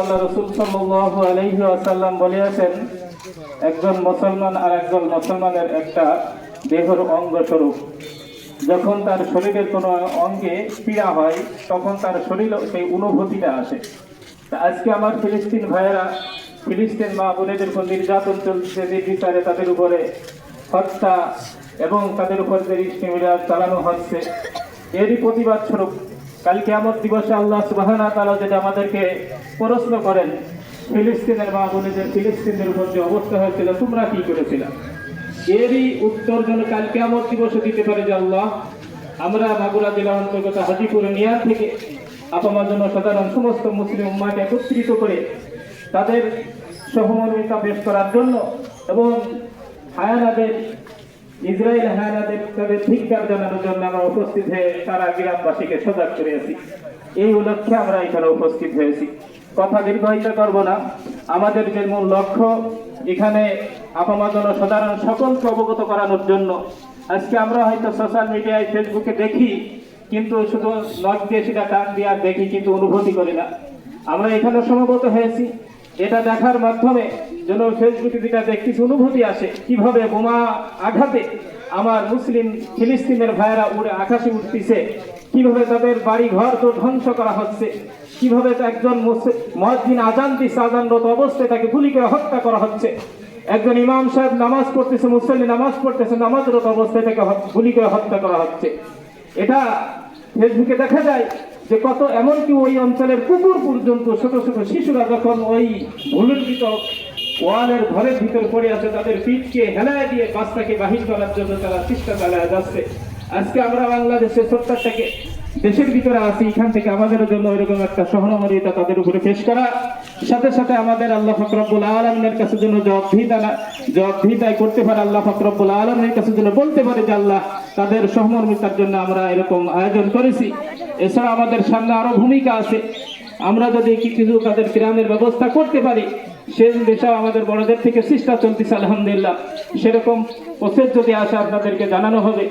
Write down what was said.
আল্লাহ রসুল সাল্লাল্লাহু আলাইহি ওয়াসাল্লাম বলিয়াছেন, একজন মুসলমান আর একজন মুসলমানের একটা দেহর অঙ্গ স্বরূপ। যখন তার শরীরের কোনো অঙ্গে পীড়া হয়, তখন তার শরীর সেই অনুভূতিটা আসে। আজকে আমার ফিলিস্তিন ভাইয়েরা, ফিলিস্তিন মা বোনেদের উপর নির্যাতন চলছে, নির্বিচারে তাদের উপরে হত্যা এবং তাদের উপর যে ইস্টিমিরাজ চালানো হচ্ছে, এরই প্রতিবাদ স্বরূপ কাল কেমন দিবসে আল্লাহ সুবাহানা তালা যদি আমাদেরকে প্রশ্ন করেন, ফিলিস্তিনের মা বোনেদের ফিলিস্তিনের উপর যে অবস্থা হয়েছিল, তোমরা কি করেছিল? এরই উত্তর যেন কাল কেমন দিবসে দিতে পারে যে আল্লাহ, আমরা মাগুরা জেলা অন্তর্গত হাজিপুর নিয়ার থেকে আপামার জন্য সাধারণ সমস্ত মুসলিম উম্মাকে একত্রিত করে তাদের সহমর্মিতা পেশ করার জন্য এবং হায়ানাদের ইসরায়েল হায়ানাদের তাদের ধিক্কার জানানোর জন্য আমরা উপস্থিত হয়ে তারা গ্রামবাসীকে সজাগ করেছি এই উপলক্ষে আমরা এখানে উপস্থিত হয়েছি। কথা দীর্ঘায়িত করব না। আমাদের যে মূল লক্ষ্য, এখানে জন্য সাধারণ সকলকে অবগত করানোর জন্য। আজকে আমরা হয়তো সোশ্যাল মিডিয়ায় ফেসবুকে দেখি, কিন্তু শুধু লক দিয়ে সেটা টান দিয়ে আর দেখি কিন্তু অনুভূতি করি না। আমরা এখানে সমবেত হয়েছি। এটা দেখার মাধ্যমে যেন ফেসবুকে যেটা কিছু অনুভূতি আসে, কীভাবে বোমা আঘাতে আমার মুসলিম ফিলিস্তিনের ভাইয়েরা উড়ে আকাশে উঠতেছে, কীভাবে তাদের বাড়ি ঘর তো ধ্বংস করা হচ্ছে, কীভাবে একজন মসজিদ আজান দিচ্ছে আজানরত অবস্থায় তাকে গুলি করে হত্যা করা হচ্ছে, একজন ইমাম সাহেব নামাজ পড়তেছে, মুসল্লি নামাজ পড়তেছে, নামাজরত অবস্থায় তাকে গুলি করে হত্যা করা হচ্ছে। এটা ফেসবুকে দেখা যায় যে কত এমনকি ওই অঞ্চলের কুকুর পর্যন্ত ছোট ছোট শিশুরা যখন ওই ভুলুণ্ঠিত ওয়ালের ঘরের ভিতর পড়ে আছে, তাদের পিঠকে হেলায় দিয়ে বাচ্চাকে বাহির করার জন্য তারা চেষ্টা চালায় যাচ্ছে। আজকে আমরা বাংলাদেশের সত্তরটাকে দেশের ভিতরে আছি, এখান থেকে আমাদের জন্য এরকম একটা সহনমরিতা তাদের উপরে পেশ করা। সাথে সাথে আমাদের আল্লাহ ফকরবুল আলমের কাছে জন্য জবাবদিহিতা জবাবদিহিতায় করতে পারে আল্লাহ ফকরবুল আলমের কাছে জন্য বলতে পারে যে আল্লাহ তাদের সহমর্মিতার জন্য আমরা এরকম আয়োজন করেছি। এছাড়া আমাদের সামনে আরও ভূমিকা আছে। আমরা যদি কিছু তাদের গ্রামের ব্যবস্থা করতে পারি, সে বিষয়ে আমাদের বড়দের থেকে চেষ্টা চলতেছে, আলহামদুলিল্লাহ। সেরকম প্রসেস যদি আসে, আপনাদেরকে জানানো হবে।